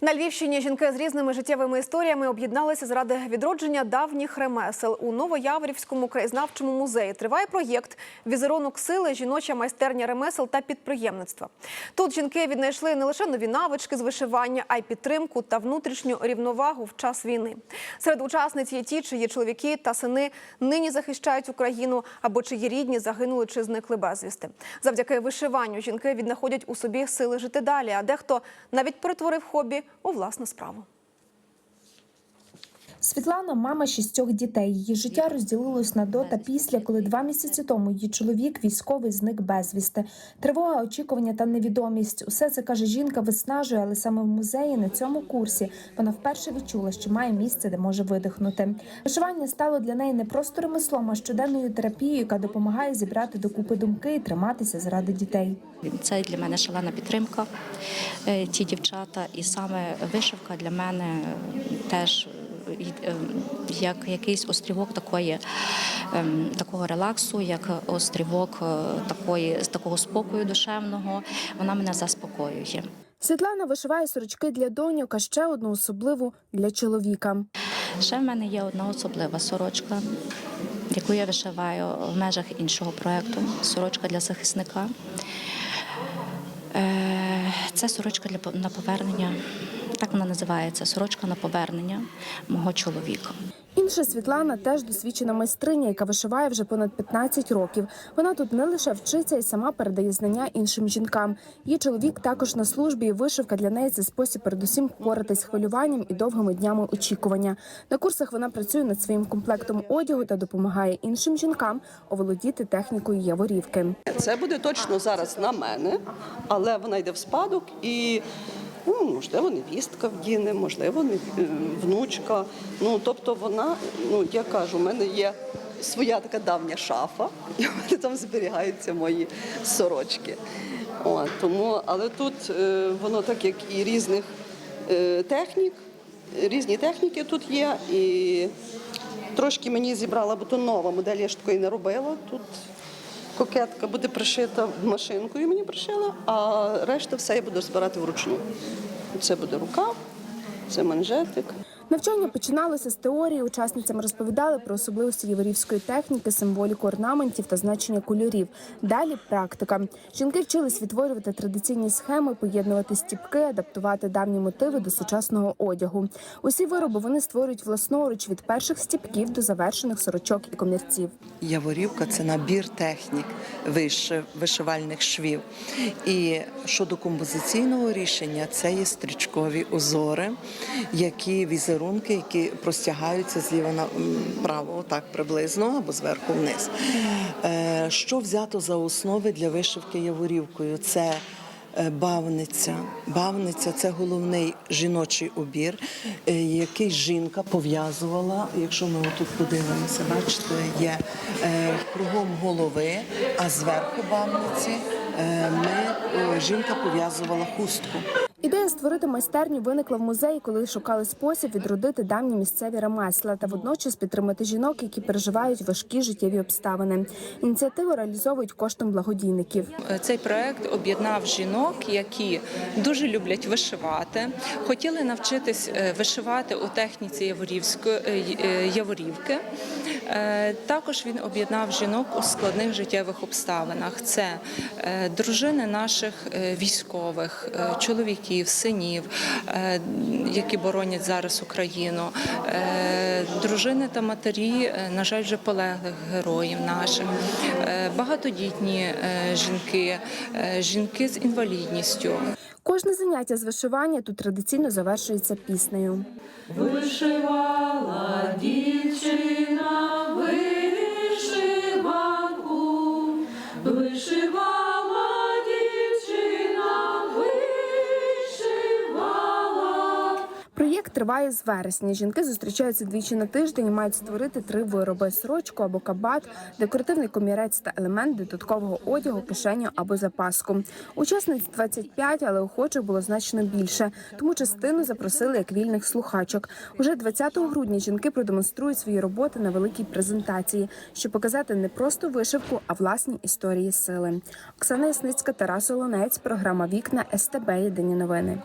На Львівщині жінки з різними життєвими історіями об'єдналися заради відродження давніх ремесел. У Новояворівському краєзнавчому музеї триває проєкт Візерунок сили, жіноча майстерня ремесел та підприємництва. Тут жінки віднайшли не лише нові навички з вишивання, а й підтримку та внутрішню рівновагу в час війни. Серед учасниць є ті, чиї чоловіки та сини нині захищають Україну або чиї рідні загинули чи зникли безвісти. Завдяки вишиванню жінки віднаходять у собі сили жити далі. А дехто навіть перетворив хобі у власну справу. Світлана мама шістьох дітей. Її життя розділилось на до та після, коли два місяці тому її чоловік військовий зник безвісти. Тривога, очікування та невідомість. Усе це каже жінка, виснажує, але саме в музеї на цьому курсі вона вперше відчула, що має місце, де може видихнути. Вишивання стало для неї не просто ремеслом, а щоденною терапією, яка допомагає зібрати докупи думки і триматися заради дітей. Це для мене шалена підтримка. е, Ті дівчата, і саме вишивка для мене е, теж е, е, як якийсь острівок такої, ем, такого релаксу, як острівок е, такої, такого спокою душевного. Вона мене заспокоює. Світлана вишиває сорочки для доньок, а ще одну особливу для чоловіка. Ще в мене є одна особлива сорочка, яку я вишиваю в межах іншого проєкту. Сорочка для захисника. Е, Це сорочка для на повернення. Так вона називається сорочка на повернення мого чоловіка. Інша Світлана теж досвідчена майстриня, яка вишиває вже понад 15 років. Вона тут не лише вчиться і сама передає знання іншим жінкам. Її чоловік також на службі, і вишивка для неї це спосіб передусім впоратись з хвилюванням і довгими днями очікування. На курсах вона працює над своїм комплектом одягу та допомагає іншим жінкам оволодіти технікою яворівки. Це буде точно зараз на мене, але вона йде в спадок і. Ну, можливо, невістка вдіне, можливо, не- е, внучка. Ну, тобто вона, ну я кажу, у мене є своя така давня шафа, і в мене там зберігаються мої сорочки. О, тому, але тут е, воно так як і різних е, технік, різні техніки тут є. І трошки мені зібрала, бо то нова модель, я ж такої не робила. Тут кокетка буде пришита машинкою, мені пришила, а решта все я буду збирати вручну. Це буде рука, це манжетик. Навчання починалося з теорії. Учасницям розповідали про особливості єврейської техніки, символіку орнаментів та значення кольорів. Далі практика. Жінки вчились відтворювати традиційні схеми, поєднувати стіпки, адаптувати давні мотиви до сучасного одягу. Усі вироби вони створюють власноруч від перших стіпків до завершених сорочок і комірців. Яворівка це набір технік вишив- вишивальних швів. І щодо композиційного рішення, це є стрічкові узори, які візерунки, які простягаються зліва на право, отак приблизно, або зверху вниз. Е, Що взято за основи для вишивки яворівкою? Це е, Бавниця. Бавниця це головний жіночий убір, е, який жінка пов'язувала. Якщо ми отут подивимося, бачите, є кругом голови, а зверху бавниці ми, жінка пов'язувала хустку. Ідея створити майстерню виникла в музеї, коли шукали спосіб відродити давні місцеві ремесла та водночас підтримати жінок, які переживають важкі життєві обставини. Ініціативу реалізовують коштом благодійників. Цей проект об'єднав жінок, які дуже люблять вишивати, хотіли навчитись е, вишивати у техніці яворівської е, яворівки. Е, Також він об'єднав жінок у складних життєвих обставинах. Це е, дружини наших е, військових, чоловіків, синів, які боронять зараз Україну, дружини та матері, е, на жаль, вже полеглих героїв наших, е, багатодітні е, жінки, жінки з інвалідністю. Кожне заняття з вишивання тут традиційно завершується піснею. Вишивала дівчина вишиванку, триває з вересня. Жінки зустрічаються двічі на тиждень і мають створити три вироби: сорочку або кабат, декоративний комірець та елемент додаткового одягу, кишеню або запаску. Учасниць 25, але охочих було значно більше. Тому частину запросили як вільних слухачок. Уже 20 грудня жінки продемонструють свої роботи на великій презентації, щоб показати не просто вишивку, а власні історії сили. Оксана Ясницька, Тарас Олонець, програма Вікна СТБ. Єдині новини.